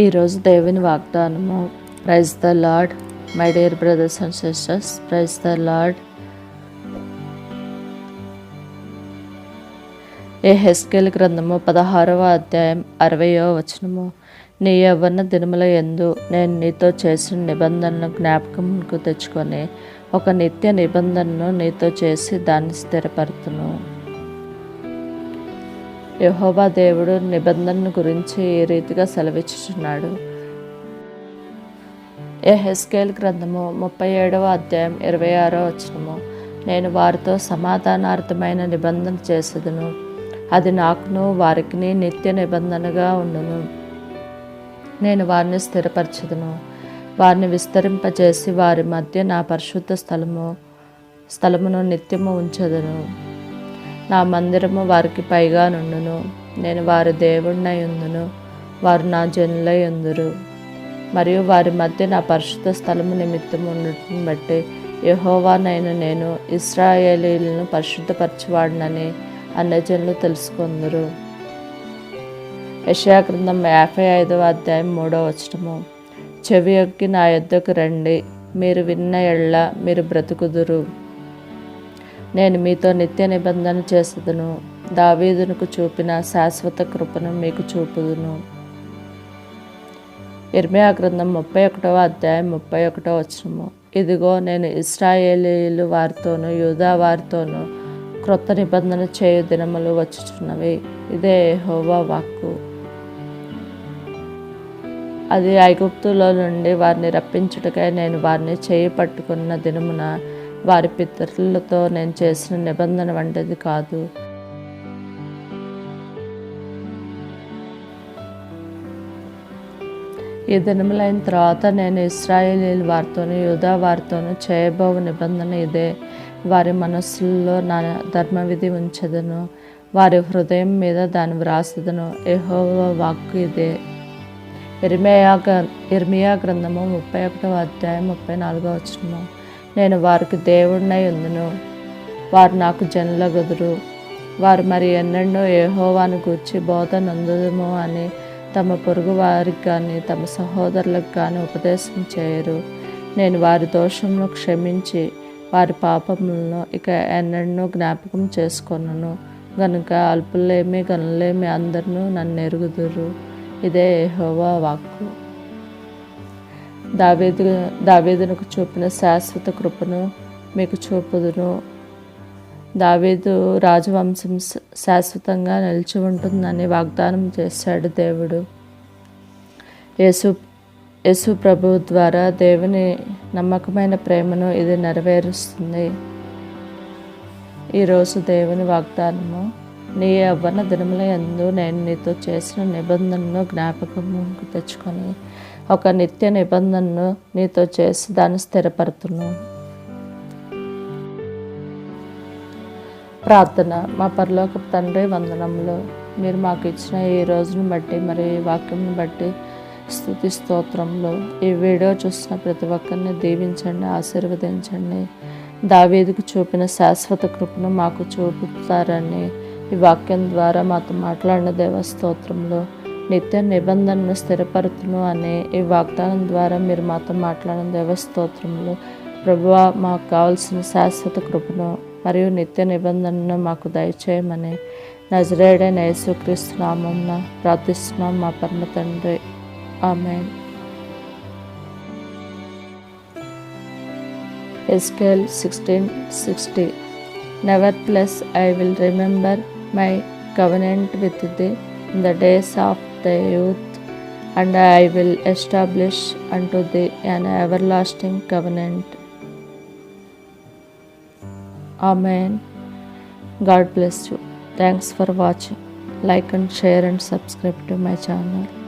ఈరోజు దేవుని వాగ్దానము. Praise the lord my dear brothers and sisters praise the lord Ezekiel గ్రంథము పదహారవ అధ్యాయం అరవయో వచనము. నీ యవ్వన దినముల ఎందు నేను నీతో చేసిన నిబంధనను జ్ఞాపకంకు తెచ్చుకొని ఒక నిత్య నిబంధనను నీతో చేసి దాన్ని స్థిరపరుతును యహోబా దేవుడు నిబంధన గురించి ఈ రీతిగా సెలవిచ్చుచున్నాడు? ఎహెస్కేల్ హెస్కేల్ గ్రంథము ముప్పై ఏడవ అధ్యాయం ఇరవై ఆరో వచనము. నేను వారితో సమాధానార్థమైన నిబంధన చేసేదను. అది నాకును వారికి నిత్య నిబంధనగా ఉండును. నేను వారిని స్థిరపరచదును. వారిని విస్తరింపజేసి వారి మధ్య నా పరిశుద్ధ స్థలము స్థలమును నిత్యము ఉంచదును. నా మందిరము వారికి పైగా నుండును. నేను వారి దేవుడినై ఉందును. వారు నా జనులై ఉందురు. మరియు వారి మధ్య నా పరిశుద్ధ స్థలము నిమిత్తం ఉండటం బట్టి యహోవానైన నేను ఇస్రాయేలీలను పరిశుద్ధపరచువాడినని అన్నజనులు తెలుసుకుందరు. యశాగ్రంథం యాభై ఐదవ అధ్యాయం మూడవ వచనము. చెవి ఎక్కి నా యొద్దకు రండి. మీరు విన్న ఎళ్ళ మీరు బ్రతుకుదురు. నేను మీతో నిత్య నిబంధన చేసేదను. దావీదునకు చూపిన శాశ్వత కృపను మీకు చూపుదును. ఇర్మియా గ్రంథం ముప్పై ఒకటవ అధ్యాయం ముప్పై ఒకటో వచ్చము ఇదిగో నేను ఇస్రాయేలీలు వారితోనూ యూదా వారితోనూ క్రొత్త నిబంధన చేయు దినములు వచ్చుచున్నవి. ఇదే హోవా వాక్కు. అది ఐగుప్తులో నుండి వారిని రప్పించుటకై నేను వారిని చేయి పట్టుకున్న దినమున వారి పితరులతో నేను చేసిన నిబంధన వంటిది కాదు. ఈ దినములైన తర్వాత నేను ఇస్రాయేలీల వారితోనూ యూదా వారితోనూ చేయబో నిబంధన ఇదే. వారి మనస్సుల్లో నా ధర్మవిధి ఉంచదును. వారి హృదయం మీద దాన్ని వ్రాసదును. ఎహోవ వాక్కు ఇదే. ఇర్మియా ఇర్మియా గ్రంథము ముప్పై ఒకటవ అధ్యాయం ముప్పై నాలుగో వచ్చిన నేను వారికి దేవుడినై ఉందును. వారు నాకు జనుల గదురు వారు మరి ఎన్నెన్నో ఏహోవాను గూర్చి బోధ నందుదము అని తమ పొరుగు వారికి కానీ తమ సహోదరులకు కానీ ఉపదేశం చేయరు. నేను వారి దోషమును క్షమించి వారి పాపములను ఇక ఎన్నెన్నో జ్ఞాపకం చేసుకొనను. గనుక అల్పులేమి గనులేమి అందరినూ నన్ను ఎరుగుదురు ఇదే ఏహోవా వాక్కు. దావేదు దావేదునకు చూపిన శాశ్వత కృపను మీకు చూపుదును. దావేదు రాజవంశం శాశ్వతంగా నిలిచి ఉంటుందని వాగ్దానం చేశాడు దేవుడు. యేసు యేసు ప్రభు ద్వారా దేవుని నమ్మకమైన ప్రేమను ఇది నెరవేరుస్తుంది. ఈరోజు దేవుని వాగ్దానము నీ యవ్వన దినముల ఎందు నేను నీతో చేసిన నిబంధనను జ్ఞాపకముకు తెచ్చుకొని ఒక నిత్య నిబంధనను నీతో చేసి దాన్ని స్థిరపడుతున్నాను ప్రార్థన. మా పరలోక తండ్రి వందనంలో మీరు మాకు ఇచ్చిన ఈ రోజును బట్టి మరి ఈ వాక్యంను బట్టి స్థుతి స్తోత్రంలో ఈ వీడియో చూసిన ప్రతి ఒక్కరిని దీవించండి ఆశీర్వదించండి. దావేదికి చూపిన శాశ్వత కృపను మాకు చూపుతారని ఈ వాక్యం ద్వారా మాతో మాట్లాడిన దేవస్తోత్రంలో నిత్య నిబంధనను స్థిరపరుతును అనే ఈ వాగ్దానం ద్వారా మీరు మాతో మాట్లాడిన దేవస్తోత్రంలో ప్రభువ మాకు కావలసిన శాశ్వత కృపను మరియు నిత్య నిబంధనను మాకు దయచేయమని నజరేడైన యేసుక్రీస్తు నామంన ప్రార్థిస్తున్నాం మా పరమ తండ్రి. ఆమె Ezekiel sixteen sixty nevertheless I will remember my covenant with the in the days of the youth, and I will establish unto thee an everlasting covenant. Amen. God bless you. Thanks for watching. Like and share and subscribe to my channel.